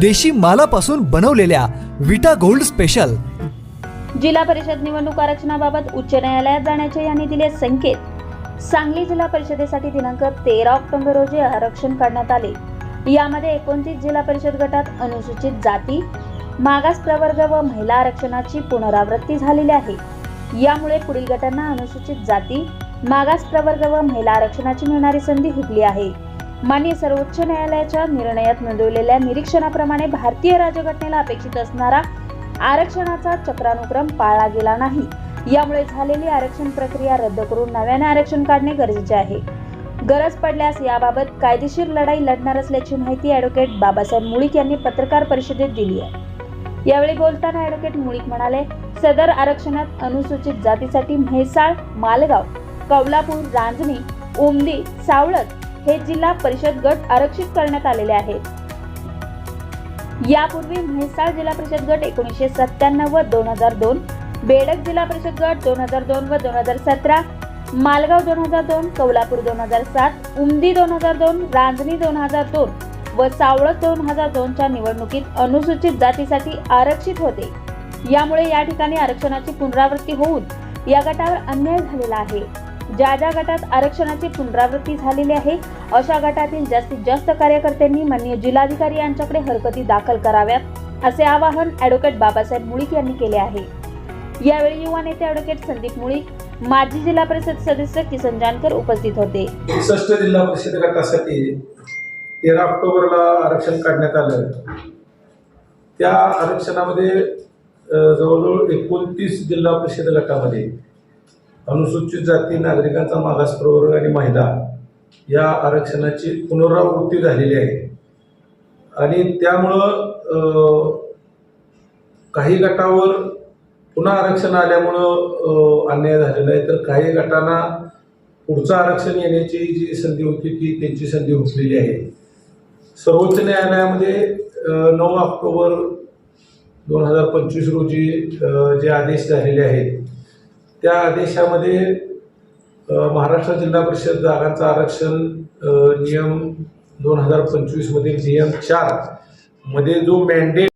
देशी मालापासून बनवलेल्या विटा गोल्ड स्पेशल. जिल्हा परिषद निवडणूक आरक्षणाबाबत उच्च न्यायालयात जाण्याचे यांनी दिले संकेत. सांगली जिल्हा परिषदेसाठी दिनांक तेरा ऑक्टोबर रोजी आरक्षण काढण्यात आले. यामध्ये एकोणतीस जिल्हा परिषद गटात अनुसूचित जाती मागास प्रवर्ग व महिला आरक्षणाची पुनरावृत्ती झालेली आहे. यामुळे पुढील गटांना अनुसूचित जाती मागास प्रवर्ग व महिला आरक्षणाची मिळणारी संधी हुकली आहे. माननीय सर्वोच्च न्यायालयाच्या निर्णयात नोंदवलेल्या निरीक्षणाप्रमाणे भारतीय राज्यघटनेला अपेक्षित असणारा आरक्षणाचा चक्रानुक्रम पाळला गेला नाही. यामुळे झालेली आरक्षण प्रक्रिया रद्द करून नव्याने आरक्षण काढणे गरजेचे आहे. गरज पडल्यास याबाबत कायदेशीर लढाई लढणार असल्याची माहिती ॲडव्होकेट बाबासाहेब मुळीक यांनी पत्रकार परिषदेत दिली आहे. यावेळी बोलताना ॲडव्होकेट मुळीक म्हणाले सदर आरक्षणात अनुसूचित जातीसाठी म्हैसाळ मालगाव कौलापूर रांजणी उमदी सावळत हे जिल्हा परिषद गट आरक्षित करण्यात आलेले आहेत यापूर्वी म्हैसाळ जिल्हा परिषद गट एकोणीसशे सत्त्याण्णव व दोन हजार दोन बेडक जिल्हा परिषद गट दोन हजार दोन व दोन हजार सतरा मालगाव दोन हजार दोन कोल्हापूर दोन हजार सात उमदी दोन हजार दोन रांजणी दोन हजार दोन व सावळत दोन हजार दोनच्या निवडणुकीत अनुसूचित जातीसाठी आरक्षित होते. यामुळे या ठिकाणी आरक्षणाची पुनरावृत्ती होऊन या गटावर अन्याय झालेला आहे. ज्या ज्या गटात आरक्षणाची पुनरावृत्ती झालेली आहे अशा गटातील जास्तीत जास्त कार्यकर्त्यांनी मान्य जिल्हाधिकारी यांच्याकडे हरकती दाखल कराव्यात असे आवाहन ॲडव्होकेट बाबासाहेब मुळीक यांनी केले आहे. यावेळी युवा नेते ॲडव्होकेट संदीप मुळीक माजी जिल्हा परिषद सदस्य किसन जानकर उपस्थित होते. एकसष्ट जिल्हा परिषद गटासाठी तेरा ऑक्टोबरला आरक्षण काढण्यात आलं. त्या आरक्षणामध्ये जवळजवळ एकोणतीस जिल्हा परिषद गटामध्ये अनुसूचित जाती नागरिकांचा मागास प्रवर्ग आणि महिला या आरक्षणाची पुनरावृत्ती झालेली आहे. आणि त्यामुळं काही गटावर पुन्हा आरक्षण आल्यामुळं अन्याय झालेला आहे. तर काही गटांना पुढचं आरक्षण येण्याची जी संधी होती ती त्यांची संधी हुकलेली आहे. सर्वोच्च न्यायालयामध्ये नऊ ऑक्टोबर दोन हजार पंचवीस रोजी जे आदेश झालेले आहेत त्या आदेशामध्ये महाराष्ट्र जिल्हा परिषद जागांचं आरक्षण नियम दोन हजार पंचवीसमधील नियम चारमध्ये जो मॅन्डेट